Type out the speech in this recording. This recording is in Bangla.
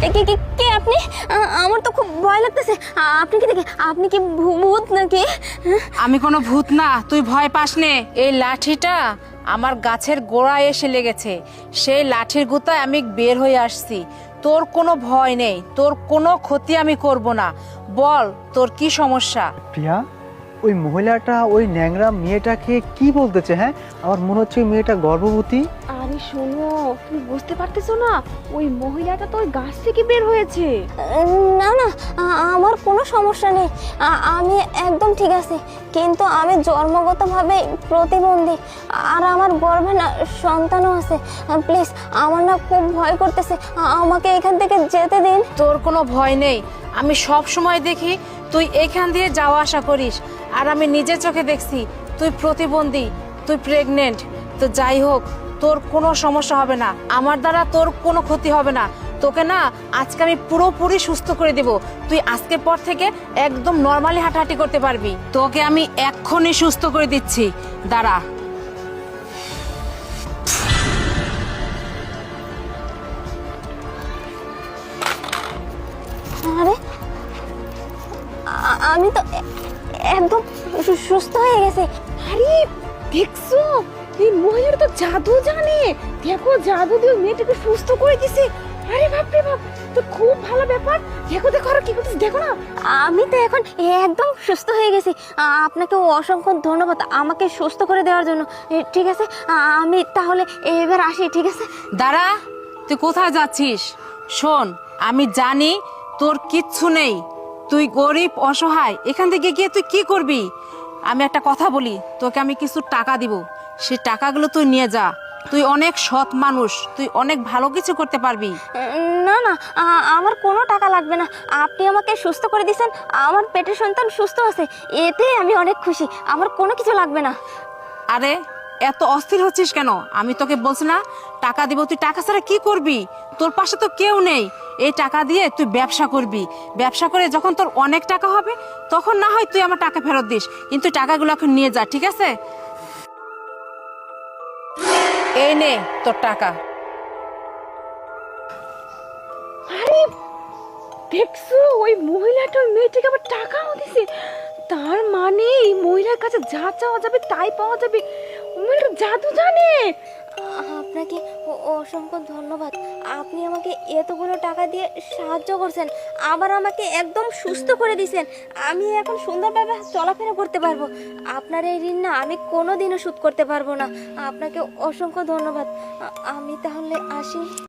কে কে কে আপনি? আমার তো খুব ভয় লাগতেছে। আপনি কি দেখে আপনি কি ভূ- ভূত নাকি? হ্যাঁ? আমি কোনো ভূত না তুই ভয় পাস নে এই লাঠিটা আমার গাছের গোড়ায় এসে লেগেছে। সেই লাঠির গুতায় আমি বের হয়ে আসছি। তোর কোনো ভয় নেই তোর কোনো ক্ষতি আমি করব না। বল তোর কি সমস্যা? প্রিয়া ওই মহিলাটা ওই ন্যাংরা মেয়েটাকে কি বলতেছে হ্যাঁ? আমার মনে হচ্ছে ওই মেয়েটা গর্ভবতী। শোনো তুমি বুঝতে পারতেছো না ওই মহিলাটা তো ওই গাছ থেকে বের হয়েছে। না না আমার কোনো সমস্যা নেই। আমি একদম ঠিক আছি কিন্তু আমি জন্মগতভাবে প্রতিবন্ধী আর আমার গর্ভে না সন্তানও আছে। প্লিজ আমার না খুব ভয় করতেছে আমাকে এখান থেকে যেতে দিন। তোর কোনো ভয় নেই আমি সব সময় দেখি তুই এখান দিয়ে যাওয়া আসা করিস আর আমি নিজের চোখে দেখছি তুই প্রতিবন্ধী তুই প্রেগনেন্ট তো যাই হোক তোর কোনো সমস্যা হবে না। আমার দ্বারা তোর কোনো ক্ষতি হবে না। তোকে না আজকে আমি পুরোপুরি সুস্থ করে দেব। তুই আজকের পর থেকে একদম নর্মালি হাঁটাহাঁটি করতে পারবি। তোকে আমি এক্ষুনি সুস্থ করে দিচ্ছি। দাঁড়া। আমি তো একদম সুস্থ হয়ে গেছে। আরে, দেখছ? এই মহিলাটা তো জাদু জানে। দেখো জাদু দিয়ে মেয়েটাকে সুস্থ করে দিছে। আরে বাপ রে বাপ তো খুব ভালো ব্যাপার। দেখো দেখো আর কি করতেছে দেখো না। আমি তো এখন একদম সুস্থ হয়ে গেছি। আপনাকে অসংখ্য ধন্যবাদ আমাকে সুস্থ করে দেওয়ার জন্য। এ, ঠিক আছে? আমি তাহলে এবার আসি ঠিক আছে? দাঁড়া তুই কোথায় যাচ্ছিস? শোন আমি জানি তোর কিচ্ছু নেই। তুই গরিব অসহায় এখান থেকে গিয়ে তুই কি করবি? আমি একটা কথা বলি তোকে আমি কিছু টাকা দিব। সেই টাকাগুলো তুই নিয়ে যা। তুই অনেক সৎ মানুষ তুই অনেক ভালো কিছু করতে পারবি। না না আমার কোনো টাকা লাগবে না। আপনি আমাকে সুস্থ করে দিয়েছেন আমার পেটের সন্তান সুস্থ আছে এতে আমি অনেক খুশি আমার কোনো কিছু লাগবে না। আরে এত অস্থির হচ্ছিস কেন? আমি তোকে বলছি না টাকা দিব তুই টাকা ছাড়া কি করবি? তোর পাশে তো কেউ নেই। এই টাকা দিয়ে তুই ব্যবসা করবি। ব্যবসা করে যখন তোর অনেক টাকা হবে তখন না হয় তুই আমার টাকা ফেরত দিস। কিন্তু টাকাগুলো এখন নিয়ে যা ঠিক আছে? এই নে, তোর টাকা। আরে, দেখছ, ওই মহিলাটা ওই মেয়েটিকে আবার টাকাও দিছে। তার মানে এই মহিলার কাছে যা চাওয়া যাবে তাই পাওয়া যাবে। মহিলাটা জাদু জানে। আপনাকে অসংখ্য ধন্যবাদ। আপনি আমাকে এতগুলো টাকা দিয়ে সাহায্য করছেন, আবার আমাকে একদম সুস্থ করে দিয়েছেন আমি এখন সুন্দরভাবে চলাফেরা করতে পারব। আপনার এই ঋণ না আমি কোনো দিনও শোধ করতে পারব না। আপনাকে অসংখ্য ধন্যবাদ। আমি তাহলে আসি।